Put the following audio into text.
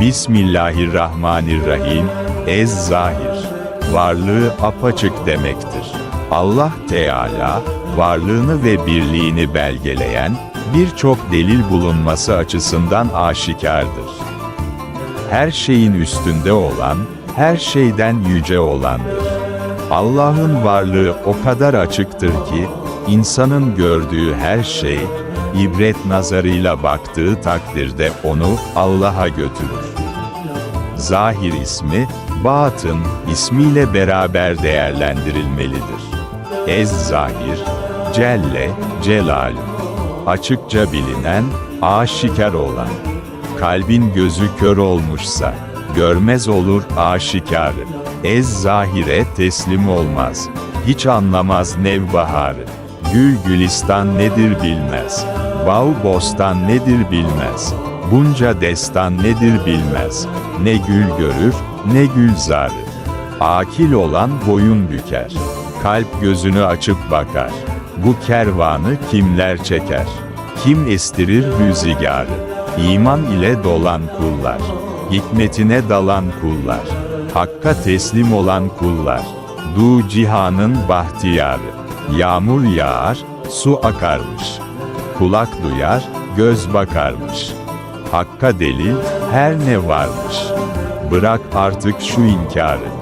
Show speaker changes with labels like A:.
A: Bismillahirrahmanirrahim, Ez-Zahir, varlığı apaçık demektir. Allah Teala, varlığını ve birliğini belgeleyen, birçok delil bulunması açısından aşikardır. Her şeyin üstünde olan, her şeyden yüce olandır. Allah'ın varlığı o kadar açıktır ki, insanın gördüğü her şey, ibret nazarıyla baktığı takdirde onu Allah'a götürür. Zahir ismi, batın ismiyle beraber değerlendirilmelidir. Ez-Zahir, Celle, Celal. Açıkça bilinen, aşikar olan. Kalbin gözü kör olmuşsa, görmez olur aşikarı. Ez-Zahire teslim olmaz. Hiç anlamaz nevbaharı. Gül gülistan nedir bilmez. Bağ bostan nedir bilmez. Bunca destan nedir bilmez. Ne gül görür, ne gül zarı. Akil olan boyun büker. Kalp gözünü açıp bakar. Bu kervanı kimler çeker? Kim estirir rüzgarı? İman ile dolan kullar. Hikmetine dalan kullar. Hakka teslim olan kullar. Du cihanın bahtiyarı. Yağmur yağar, su akarmış. Kulak duyar, göz bakarmış. Hakka delil, her ne varmış. Bırak artık şu inkarı.